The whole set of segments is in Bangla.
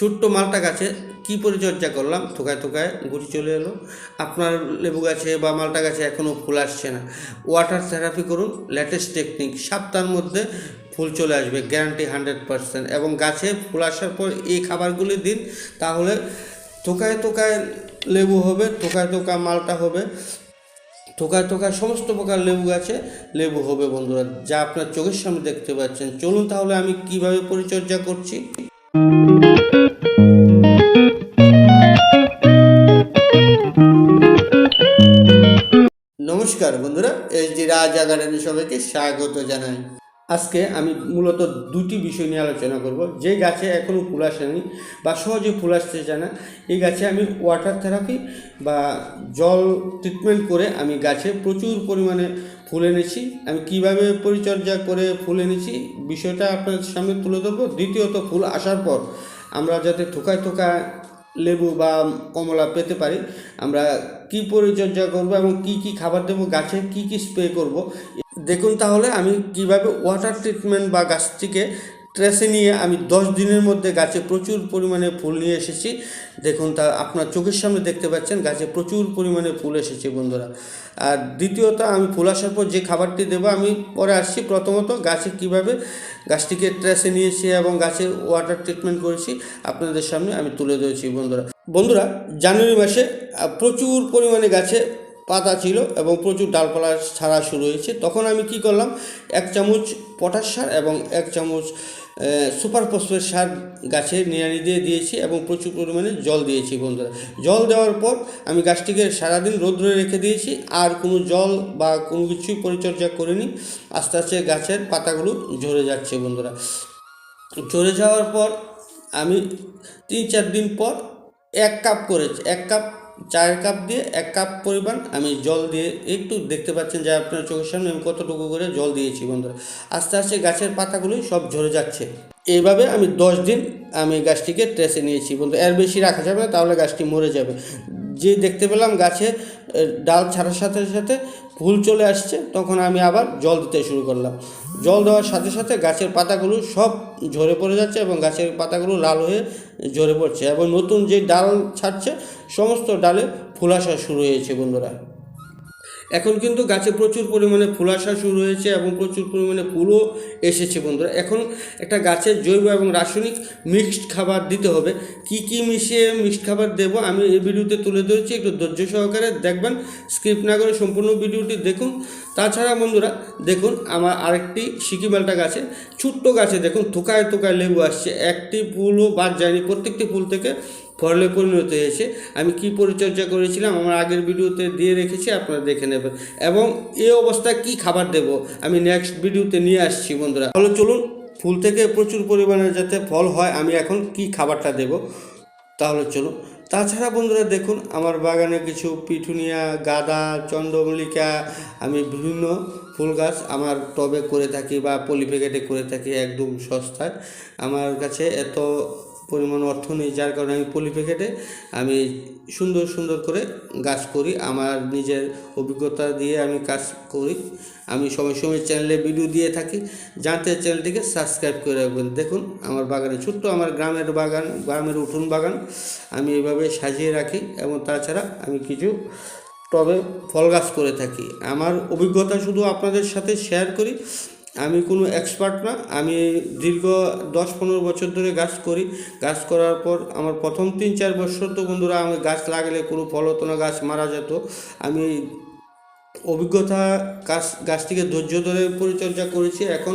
ছোট্ট মালটা গাছে কি পরিচর্যা করলাম? থোকায় থোকায় গুটি চলে এলো। আপনার লেবু গাছে বা মালটা গাছে এখনও ফুল আসছে না। ওয়াটার থেরাপি করুন লেটেস্ট টেকনিক সপ্তাহের মধ্যে ফুল চলে আসবে গ্যারান্টি হান্ড্রেড পারসেন্ট এবং গাছে ফুল আসার পর এই খাবারগুলি দিন, তাহলে থোকায় থোকায় লেবু হবে, থোকায় থোকা মালটা হবে। থোকায় থোকায় সমস্ত প্রকার লেবু গাছে লেবু হবে বন্ধুরা, যা আপনার চোখের সামনে দেখতে পাচ্ছেন। চলুন তাহলে আমি কীভাবে পরিচর্যা করছি? রাজ গার্ডেনে সবাইকে স্বাগত জানাই। আজকে আমি মূলত দুটি বিষয় নিয়ে আলোচনা করব। যে গাছে এখনও ফুল আসেনি বা সহজে ফুল আসতে চায় না, এই গাছে আমি ওয়াটার থেরাপি বা জল ট্রিটমেন্ট করে আমি গাছে প্রচুর পরিমাণে ফুল এনেছি। আমি কীভাবে পরিচর্যা করে ফুল এনেছি, বিষয়টা আপনাদের সামনে তুলে ধরবো। দ্বিতীয়ত ফুল আসার পর আমরা যাতে থোকায় থোকায় লেবু বা কমলা পেতে পারি। আমরা কি পরিচর্যা করব এবং কি কি খাবার দেবো, গাছে কি কি স্প্রে করব দেখুন তাহলে আমি কীভাবে ওয়াটার ট্রিটমেন্ট বা গাছটিকে ট্রেসে নিয়ে আমি দশ দিনের মধ্যে গাছে প্রচুর পরিমাণে ফুল নিয়ে এসেছি। দেখুন তা আপনার চোখের সামনে দেখতে পাচ্ছেন, গাছে প্রচুর পরিমাণে ফুল এসেছে বন্ধুরা। আর দ্বিতীয়ত আমি ফুল আসার পর যে খাবারটি দেবো, আমি পরে আসছি। প্রথমত গাছে কীভাবে গাছটিকে ট্রেসে নিয়েছি এবং গাছে ওয়াটার ট্রিটমেন্ট করেছি, আপনাদের সামনে আমি তুলে ধরেছি বন্ধুরা। বন্ধুরা, জানুয়ারি মাসে প্রচুর পরিমাণে গাছে পাতা ছিল এবং প্রচুর ডালপালা ছাড়া শুরু হয়েছে। তখন আমি কি করলাম, এক চামচ পটাশ সার এবং এক চামচ সুপার ফসফেট সার গাছের নিড়ানি দিয়ে দিয়েছি এবং প্রচুর পরিমাণে জল দিয়েছি বন্ধুরা। জল দেওয়ার পর আমি গাছটিকে সারাদিন রোদ্রে রেখে দিয়েছি, আর কোনো জল বা কোনো কিছুই পরিচর্যা করিনি। আস্তে আস্তে গাছের পাতাগুলো ঝরে যাচ্ছে বন্ধুরা। ঝরে যাওয়ার পর আমি তিন চার দিন পর এক কাপ করেছি এক কাপ চায়ের কাপ দিয়ে এক কাপ পরিমাণ আমি জল দিয়ে একটু দেখতে পাচ্ছেন যে আপনার চোখের সামনে আমি কতটুকু করে জল দিয়েছি বন্ধুরা। আস্তে আস্তে গাছের পাতাগুলি সব ঝরে যাচ্ছে। এইভাবে আমি দশ দিন আমি গাছটিকে ট্রেসে নিয়েছি বন্ধু। এর বেশি রাখা যাবে না, তাহলে গাছটি মরে যাবে। যে দেখতে পেলাম গাছে ডাল ছাড়ার সাথে সাথে ফুল চলে আসছে, তখন আমি আবার জল দিতে শুরু করলাম। জল দেওয়ার সাথে সাথে গাছের পাতাগুলো সব ঝরে পড়ে যাচ্ছে এবং গাছের পাতাগুলো লাল হয়ে ঝরে পড়ছে এবং নতুন যে ডাল ছাড়ছে, সমস্ত ডালে ফুল আসা শুরু হয়েছে বন্ধুরা। এখন কিন্তু গাছে প্রচুর পরিমাণে ফুল আসা শুরু হয়েছে এবং প্রচুর পরিমাণে ফুলও এসেছে বন্ধুরা। এখন একটা গাছের জৈব এবং রাসায়নিক মিক্সড খাবার দিতে হবে। কি কি মিশিয়ে মিক্সড খাবার দেবো আমি এই ভিডিওতে তুলে ধরেছি, একটু ধৈর্য সহকারে দেখবেন স্ক্রিপ্ট না করে সম্পূর্ণ ভিডিওটি দেখুন। তাছাড়া বন্ধুরা, দেখুন আমার আরেকটি সিকিমালটা গাছে, ছোট্ট গাছে দেখুন, থোকায় থোকায় লেবু আসছে। একটি ফুলও বাদ যায়নি, প্রত্যেকটি ফুল থেকে ফলে পরিণত হয়েছে আমি কি পরিচর্যা করেছিলাম আমার আগের ভিডিওতে দিয়ে রেখেছি, আপনারা দেখে নেবেন। এবং এই অবস্থায় কি খাবার দেব আমি নেক্সট ভিডিওতে নিয়ে আসছি বন্ধুরা। তাহলে চলুন, ফুল থেকে প্রচুর পরিমাণে যাতে ফল হয়, আমি এখন কি খাবারটা দেব? তাহলে চলুন। তাছাড়া বন্ধুরা দেখুন, আমার বাগানে কিছু পিঠুনিয়া, গাঁদা, চন্দ্রমল্লিকা, আমি বিভিন্ন ফুল গাছ আমার টবে করে থাকি বা পলি প্যাকেটে করে থাকি একদম সস্তায়। আমার কাছে এত পরিমাণ অর্থ নেই, যার কারণে আমি পলি প্যাকেটে আমি সুন্দর সুন্দর করে গাছ করি, আমার নিজের অভিজ্ঞতা দিয়ে আমি কাজ করি। আমি সময় সময় চ্যানেলে ভিডিও দিয়ে থাকি, জানতে চ্যানেলটিকে সাবস্ক্রাইব করে রাখবেন। দেখুন, আমার বাগানে, ছোট্ট আমার গ্রামের বাগান, গ্রামের উঠোন বাগান, আমি এভাবে সাজিয়ে রাখি এবং তাছাড়া আমি কিছু টবে ফল গাছ করে থাকি। আমার অভিজ্ঞতা শুধু আপনাদের সাথে শেয়ার করি আমি কোনো এক্সপার্ট না, আমি দীর্ঘ দশ পনেরো বছর ধরে গাছ করি। গাছ করার পর আমার প্রথম তিন চার বছর তো বন্ধুরা আমি গাছ লাগালে কোনো ফল হতো না গাছ মারা যেত। আমি অভিজ্ঞতা গাছ, গাছটিকে ধৈর্য ধরে পরিচর্যা করেছি। এখন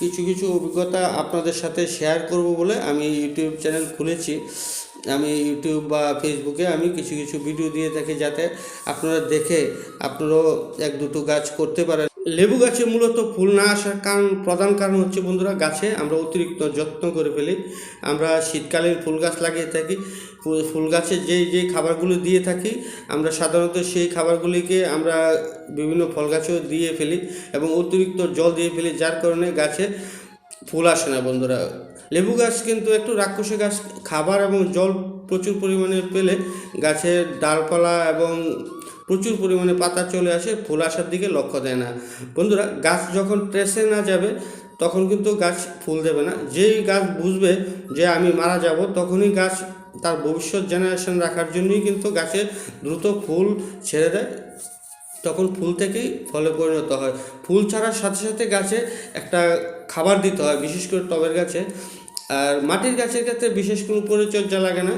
কিছু কিছু অভিজ্ঞতা আপনাদের সাথে শেয়ার করব বলে আমি ইউটিউব চ্যানেল খুলেছি। আমি ইউটিউব বা ফেসবুকে আমি কিছু কিছু ভিডিও দিয়ে থাকি যাতে আপনারা দেখে, আপনারাও এক দুটো গাছ করতে পারেন। লেবু গাছে মূলত ফুল না আসার কারণ, প্রধান কারণ হচ্ছে বন্ধুরা গাছে আমরা অতিরিক্ত যত্ন করে ফেলি। আমরা শীতকালীন ফুল গাছ লাগিয়ে থাকি। ফুল- গাছে যেই যেই খাবারগুলো দিয়ে থাকি, আমরা সাধারণত সেই খাবারগুলিকে আমরা বিভিন্ন ফল গাছেও দিয়ে ফেলি এবং অতিরিক্ত জল দিয়ে ফেলি, যার কারণে গাছে ফুল আসে না বন্ধুরা। লেবু গাছ কিন্তু একটু রাক্ষসী গাছ। খাবার এবং জল প্রচুর পরিমাণে পেলে গাছের ডালপালা এবং প্রচুর পরিমাণে পাতা চলে আসে, ফুল আসার দিকে লক্ষ্য দেয় না। বন্ধুরা, গাছ যখন ট্রেসে না যাবে, তখন কিন্তু গাছ ফুল দেবে না। যেই গাছ বুঝবে যে আমি মারা যাব, তখনই গাছ তার ভবিষ্যৎ জেনারেশন রাখার জন্যই কিন্তু গাছে দ্রুত ফুল ছেড়ে দেয়। তখন ফুল থেকেই ফলে পরিণত হয়। ফুল ছাড়ার সাথে সাথে গাছে একটা খাবার দিতে হয়, বিশেষ করে টবের গাছে। আর মাটির গাছের ক্ষেত্রে বিশেষ কোনো পরিচর্যা লাগে না।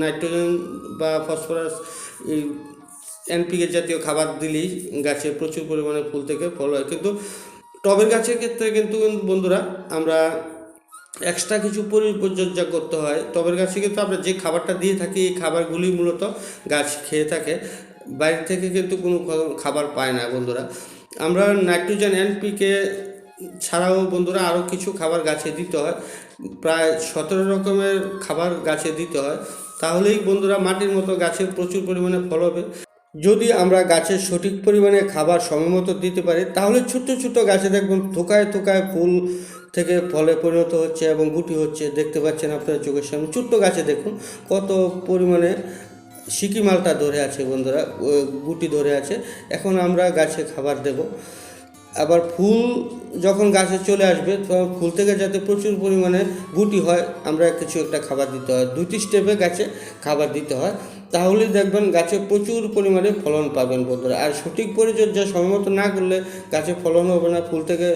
নাইট্রোজেন বা ফসফরাস এনপিকে জাতীয় খাবার দিলেই গাছে প্রচুর পরিমাণে ফুল থেকে ফল হয়। কিন্তু টবের গাছের ক্ষেত্রে কিন্তু বন্ধুরা, আমরা এক্সট্রা কিছু পরিচর্যা করতে হয়। টবের গাছে কিন্তু আমরা যে খাবারটা দিয়ে থাকি, এই খাবারগুলি মূলত গাছ খেয়ে থাকে। বাইরে থেকে কিন্তু কোনো খাবার পায় না বন্ধুরা। আমরা নাইট্রোজেন এনপিকে ছাড়াও বন্ধুরা আরও কিছু খাবার গাছে দিতে হয়। প্রায় সতেরো রকমের খাবার গাছে দিতে হয়। তাহলেই বন্ধুরা মাটির মতো গাছের প্রচুর পরিমাণে ফল হবে। যদি আমরা গাছের সঠিক পরিমাণে খাবার সময়মতো দিতে পারি, তাহলে ছোট ছোট গাছে দেখবেন থোকায় থোকায় ফুল থেকে ফলে পরিণত হচ্ছে এবং গুটি হচ্ছে। দেখতে পাচ্ছেন আপনার চোখের সামনে। ছোট্ট গাছে দেখুন কত পরিমাণে সিকিমালটা ধরে আছে বন্ধুরা গুটি ধরে আছে। এখন আমরা গাছে খাবার দেব। আবার ফুল যখন গাছে চলে আসবে, তখন ফুল থেকে যাতে প্রচুর পরিমাণে গুটি হয়, আমরা কিছু একটা খাবার দিতে হয়। দুটি স্টেপে গাছে খাবার দিতে হয়। তাহলে দেখবেন গাছে প্রচুর পরিমাণে ফলন পাবেন বন্ধুরা। আর সঠিক পরিচর্যা সময়মতো না করলে গাছে ফলন হবে না, ফুল থেকে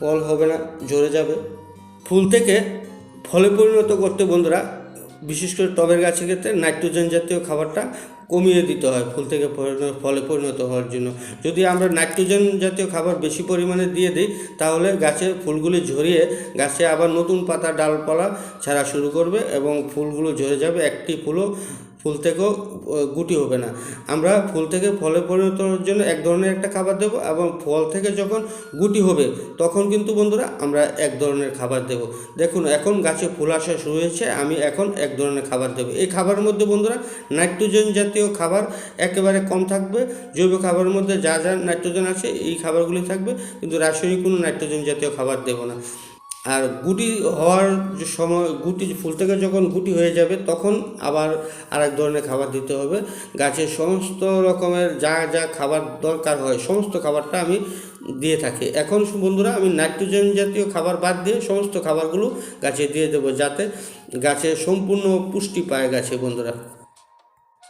ফল হবে না, ঝরে যাবে। ফুল থেকে ফলে পরিণত করতে বন্ধুরা, বিশেষ করে টবের গাছের ক্ষেত্রে নাইট্রোজেন জাতীয় খাবারটা কমিয়ে দিতে হয়, ফুল থেকে ফলে পরিণত হওয়ার জন্য। যদি আমরা নাইট্রোজেন জাতীয় খাবার বেশি পরিমাণে দিয়ে দিই, তাহলে গাছের ফুলগুলি ঝরিয়ে গাছে আবার নতুন পাতা, ডালপালা ছাড়া শুরু করবে এবং ফুলগুলো ঝরে যাবে, একটি ফুলও ফুল থেকেও গুটি হবে না। আমরা ফুল থেকে ফলে পরিণত হওয়ার জন্য এক ধরনের একটা খাবার দেবো এবং ফল থেকে যখন গুটি হবে, তখন কিন্তু বন্ধুরা আমরা এক ধরনের খাবার দেব। দেখুন, এখন গাছে ফুল আসা শুরু হয়েছে, আমি এখন এক ধরনের খাবার দেবো। এই খাবারের মধ্যে বন্ধুরা নাইট্রোজেন জাতীয় খাবার একেবারে কম থাকবে। জৈব খাবারের মধ্যে যা যা নাইট্রোজেন আছে, এই খাবারগুলি থাকবে। কিন্তু রাসায়নিক কোনো নাইট্রোজেন জাতীয় খাবার দেবো না। আর গুটি হওয়ার যে সময়, গুটি ফুল থেকে যখন গুটি হয়ে যাবে, তখন আবার আরেক ধরনের খাবার দিতে হবে। গাছের সমস্ত রকমের যা যা খাবার দরকার হয়, সমস্ত খাবারটা আমি দিয়ে থাকি। এখন বন্ধুরা, আমি নাইট্রোজেন জাতীয় খাবার বাদ দিয়ে সমস্ত খাবারগুলো গাছে দিয়ে দেবো যাতে গাছে সম্পূর্ণ পুষ্টি পায় গাছে বন্ধুরা।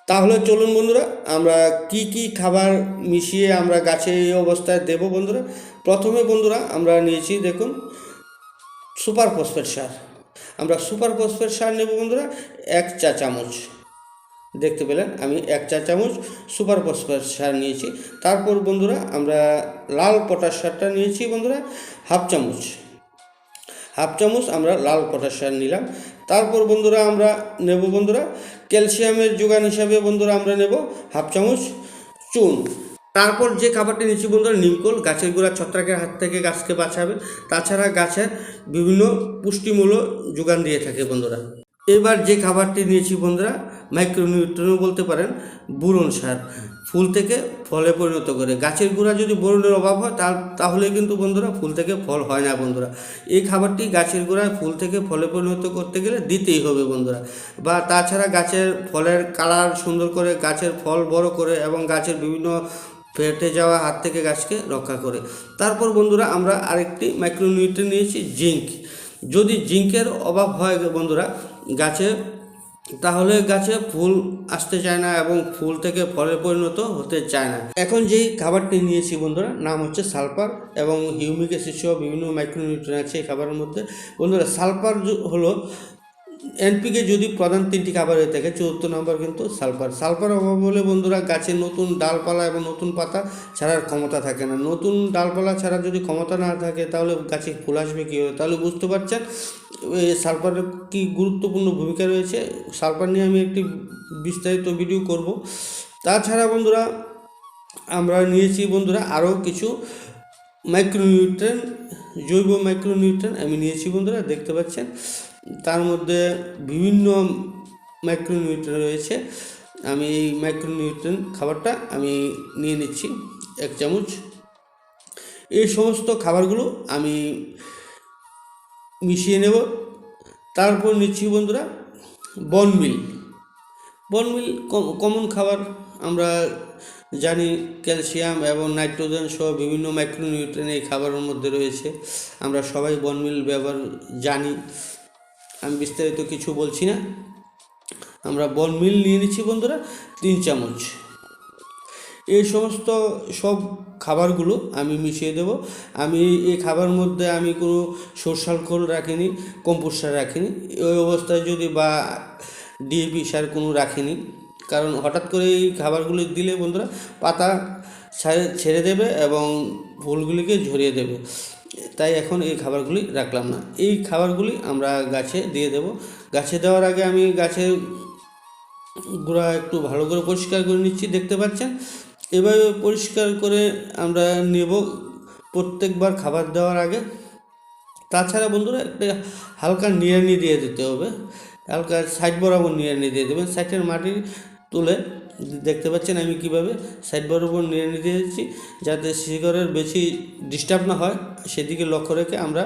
তাহলে চলুন বন্ধুরা, আমরা কি কি খাবার মিশিয়ে আমরা গাছে এই অবস্থায় দেব বন্ধুরা? প্রথমে বন্ধুরা, আমরা নিয়েছি দেখুন সুপার ফসফেট সার। আমরা সুপার ফসফেট সার নেব বন্ধুরা, এক চা চামচ। দেখতে পেলেন, আমি এক চা চামচ সুপার ফসফেট সার নিয়েছি। তারপর বন্ধুরা, আমরা লাল পটাশ সারটা নিয়েছি বন্ধুরা, হাফ চামচ। হাফ চামচ আমরা লাল পটাশ সার নিলাম। তারপর বন্ধুরা, আমরা নেব বন্ধুরা, ক্যালসিয়ামের যোগান হিসাবে বন্ধুরা আমরা নেব হাফ চামচ চুন। তারপর যে খাবারটি নিচ্ছি বন্ধুরা নিমকোল গাছের গোড়া ছত্রাকের হাত থেকে গাছকে বাঁচাবে তাছাড়া গাছের বিভিন্ন পুষ্টিমূল্য যোগান দিয়ে থাকে বন্ধুরা। এবার যে খাবারটি নিয়েছি বন্ধুরা মাইক্রোনিউট্রনও বলতে পারেন, বুরন সার। ফুল থেকে ফলে পরিণত করে। গাছের গোড়া যদি বোরনের অভাব হয় তাহলে কিন্তু বন্ধুরা ফুল থেকে ফল হয় না বন্ধুরা। এই খাবারটি গাছের গোড়ায় ফুল থেকে ফলে পরিণত করতে গেলে দিতেই হবে বন্ধুরা। বা তাছাড়া গাছের ফলের কালার সুন্দর করে, গাছের ফল বড় করে এবং গাছের বিভিন্ন ফেটে যাওয়া হাত থেকে গাছকে রক্ষা করে। তারপর বন্ধুরা আমরা আরেকটি মাইক্রোনিউট্রিয়েন্ট নিয়েছি জিঙ্ক যদি জিঙ্কের অভাব হয় বন্ধুরা, গাছে, তাহলে গাছে ফুল আসতে চায় না এবং ফুল থেকে ফলে পরিণত হতে চায় না। এখন যেই খাবারটি নিয়েছি বন্ধুরা, নাম হচ্ছে সালফার এবং হিউমিক অ্যাসিড সহ বিভিন্ন মাইক্রোনিউট্রিয়েন্ট আছে এই খাবারের মধ্যে। বন্ধুরা, সালফার হলো এনপিকে যদি প্রধান তিনটি খাবার হয়ে থাকে, চতুর্থ নম্বর কিন্তু সালফার। সালফার অভাব হলে বন্ধুরা, গাছে নতুন ডালপালা এবং নতুন পাতা ছাড়ার ক্ষমতা থাকে না। নতুন ডালপালা ছাড়া যদি ক্ষমতা না থাকে, তাহলে গাছে ফুল আসবে কীভাবে? তাহলে বুঝতে পারছেন সালফারের কি গুরুত্বপূর্ণ ভূমিকা রয়েছে? সালফার নিয়ে আমি একটি বিস্তারিত ভিডিও করব। তাছাড়া বন্ধুরা, আমরা নিয়েছি বন্ধুরা আরও কিছু মাইক্রোনিউট্রেন, জৈব মাইক্রোনিউট্রেন আমি নিয়েছি বন্ধুরা দেখতে পাচ্ছেন। তার মধ্যে বিভিন্ন মাইক্রোনিউট্রেন রয়েছে। আমি এই মাইক্রোনিউট্রেন খাবারটা আমি নিয়ে নিচ্ছি এক চামচ। এই সমস্ত খাবারগুলো আমি মিশিয়ে নেব। তারপর নিচ্ছি বন্ধুরা, বনমিল। বনমিল কমন খাবার আমরা জানি ক্যালসিয়াম এবং নাইট্রোজেন সহ বিভিন্ন মাইক্রোনিউট্রেন এই খাবারের মধ্যে রয়েছে। আমরা সবাই বনমিল ব্যবহার জানি। আমি বিস্তারিত কিছু বলছি না। আমরা বনমিল নিয়ে নিচ্ছি বন্ধুরা, তিন চামচ। এই সমস্ত সব খাবারগুলো আমি মিশিয়ে দেব। আমি এই খাবার মধ্যে আমি কোনো সরষার খোল রাখিনি, কম্পোস্ট সার রাখিনি। ওই অবস্থায় যদি বা ডিএপি সার কোনো রাখিনি কারণ হঠাৎ করে এই খাবারগুলি দিলে বন্ধুরা পাতা ছেড়ে দেবে এবং ফুলগুলিকে ঝরিয়ে দেবে। তাই এখন এই খাবারগুলি রাখলাম না। এই খাবারগুলি আমরা গাছে দিয়ে দেব। গাছে দেওয়ার আগে আমি গাছের গোড়া একটু ভালো করে পরিষ্কার করে নিচ্ছি, দেখতে পাচ্ছেন? এভাবে পরিষ্কার করে আমরা নেব প্রত্যেকবার খাবার দেওয়ার আগে। তাছাড়া বন্ধুরা একটা হালকা নিড়ানি দিয়ে দিতে হবে। হালকা সাইড বরাবর নিড়ানি দিয়ে দেবেন। সাইডের মাটি তুলে দেখতে পাচ্ছেন আমি কীভাবে সাইড বরাবর নিড়ানি দিয়ে দিচ্ছি যাতে শিকড়ের বেশি ডিস্টার্ব না হয়। সেদিকে লক্ষ্য রেখে আমরা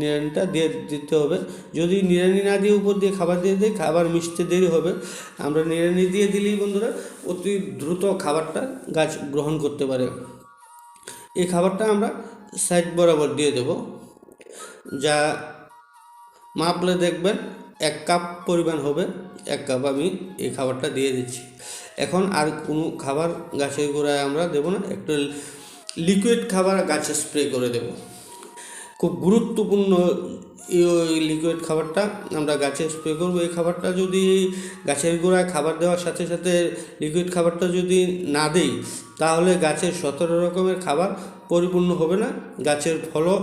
নিড়ানিটা দিয়ে দিতে হবে। যদি নিড়ানি না দিয়ে উপর দিয়ে খাবার দিয়ে দিই, খাবার মিশতে দেরি হবে। আমরা নিড়ানি দিয়ে দিলেই বন্ধুরা অতি দ্রুত খাবারটা গাছ গ্রহণ করতে পারে। এই খাবারটা আমরা সাইড বরাবর দিয়ে দেব। যা মাপলে দেখবেন এক কাপ পরিমাণ হবে, এক কাপ আমি এই খাবারটা দিয়ে দিচ্ছি। এখন আর কোনো খাবার গাছের গোড়ায় আমরা দেবো না, একটু লিকুইড খাবার গাছে স্প্রে করে দেব। খুব গুরুত্বপূর্ণ এই লিকুইড খাবারটা আমরা গাছে স্প্রে করব। এই খাবারটা যদি গাছের গোড়ায় খাবার দেওয়ার সাথে সাথে লিকুইড খাবারটা যদি না দেই, তাহলে গাছের সতেরো রকমের খাবার পরিপূর্ণ হবে না, গাছের ফলও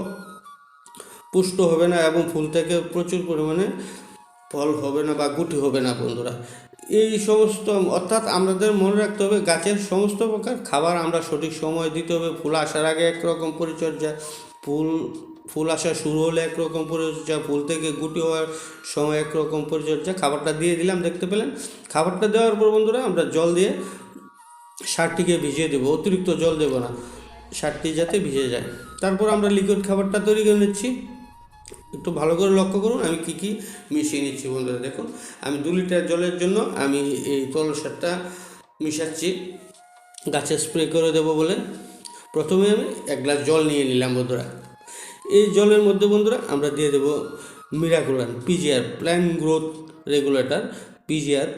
পুষ্ট হবে না এবং ফুল থেকে প্রচুর পরিমাণে ফল হবে না বা গুটি হবে না বন্ধুরা। এই সমস্ত, অর্থাৎ আমাদের মনে রাখতে হবে গাছের সমস্ত প্রকার খাবার আমরা সঠিক সময় দিতে হবে। ফুল আসার আগে একরকম পরিচর্যা, ফুল ফুল আসা শুরু হলে একরকম পরিচর্যা, ফুল থেকে গুটি হওয়ার সময় একরকম পরিচর্যা। খাবারটা দিয়ে দিলাম, দেখতে পেলেন? খাবারটা দেওয়ার পর বন্ধুরা আমরা জল দিয়ে সারটিকে ভিজিয়ে দেবো। অতিরিক্ত জল দেবো না, সারটি যাতে ভিজে যায়। তারপর আমরা লিকুইড খাবারটা তৈরি করে নিচ্ছি। একটু ভালো করে লক্ষ্য করুন, আমি কি কি মিশিয়ে নিচ্ছি বন্ধুরা, দেখুন, আমি দু লিটার জলের জন্য আমি এই তরল সারটা মিশাচ্ছি। গাছে স্প্রে করে দেবো বলে। প্রথমে আমি এক গ্লাস জল নিয়ে নিলাম বন্ধুরা। এই জলের মধ্যে বন্ধুরা আমরা দিয়ে দেবো Miraculan PGR plant growth regulator PGR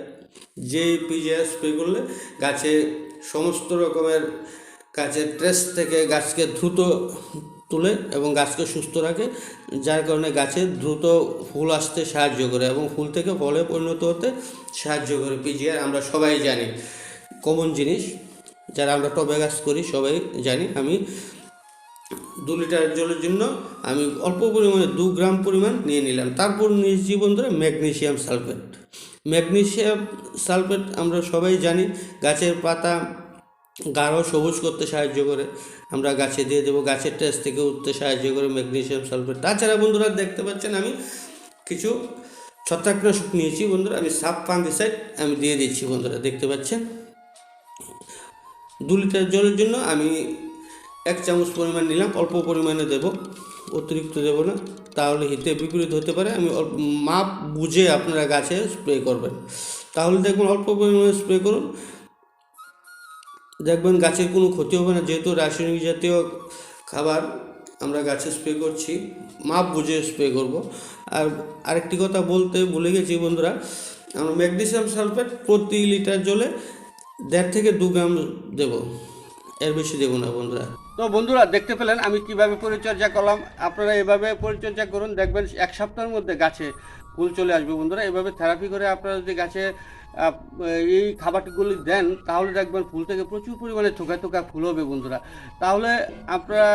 যে পিজিআর স্প্রে করলে গাছে সমস্ত রকমের গাছের ট্রেস থেকে গাছকে দ্রুত তুলে এবং গাছকে সুস্থ রাখে, যার কারণে গাছে দ্রুত ফুল আসতে সাহায্য করে এবং ফুল থেকে ফলে পরিণত হতে সাহায্য করে। পিজিআর আমরা সবাই জানি। কমন জিনিস, যারা আমরা টবে গাছ করি, সবাই জানি। আমি দু লিটার জলের জন্য আমি অল্প পরিমাণে দু গ্রাম পরিমাণ নিয়ে নিলাম। তারপর নিজ জীবন ধরে ম্যাগনেশিয়াম সালফেট। ম্যাগনেসিয়াম সালফেট আমরা সবাই জানি। গাছের পাতা গাঢ় সবুজ করতে সাহায্য করে। আমরা গাছে দিয়ে দেবো, গাছের টেস্ট থেকে উঠতে সাহায্য করে ম্যাগনেশিয়াম সালফেট। তাছাড়া বন্ধুরা দেখতে পাচ্ছেন আমি কিছু ছত্রাকনাশক নিয়েছি বন্ধুরা, আমি সাপ ফাঙ্গিসাইড আমি দিয়ে দিচ্ছি বন্ধুরা, দেখতে পাচ্ছেন। দু লিটার জলের জন্য আমি এক চামচ পরিমাণ নিলাম, অল্প পরিমাণে দেব, অতিরিক্ত দেব না, তাহলে হিতে বিপরীত হতে পারে। আমি মাপ বুঝে আপনারা গাছে স্প্রে করবেন। তাহলে দেখবেন অল্প পরিমাণে স্প্রে করুন দেখবেন গাছের কোনো ক্ষতি হবে না, যেহেতু রাসায়নিক জাতীয় খাবার আমরা গাছে স্প্রে করছি, মাপ বুঝে স্প্রে করব। আর আরেকটি কথা বলতে ভুলে গেছি বন্ধুরা, আমরা ম্যাগনেসিয়াম সালফেট প্রতি লিটার জলে দেড় থেকে দু গ্রাম দেব, এর বেশি দেবো না বন্ধুরা। তো বন্ধুরা, দেখতে পেলেন আমি কীভাবে পরিচর্যা করলাম। আপনারা এভাবে পরিচর্যা করুন, দেখবেন এক সপ্তাহের মধ্যে গাছে ফুল চলে আসবে বন্ধুরা। এভাবে থেরাপি করে আপনারা যদি গাছে এই খাবারগুলি দেন, তাহলে দেখবেন ফুল থেকে প্রচুর পরিমাণে থোকা থোকা ফুল হবে বন্ধুরা। তাহলে আপনারা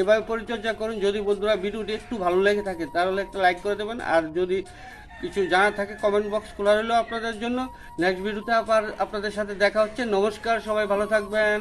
এভাবে পরিচর্যা করুন। যদি বন্ধুরা ভিডিওটি একটু ভালো লেগে থাকে, তাহলে একটা লাইক করে দেবেন। আর যদি কিছু জানা থাকে কমেন্ট বক্স খোলা রইল আপনাদের জন্য। নেক্সট ভিডিওতে আবার আপনাদের সাথে দেখা হচ্ছে। নমস্কার, সবাই ভালো থাকবেন।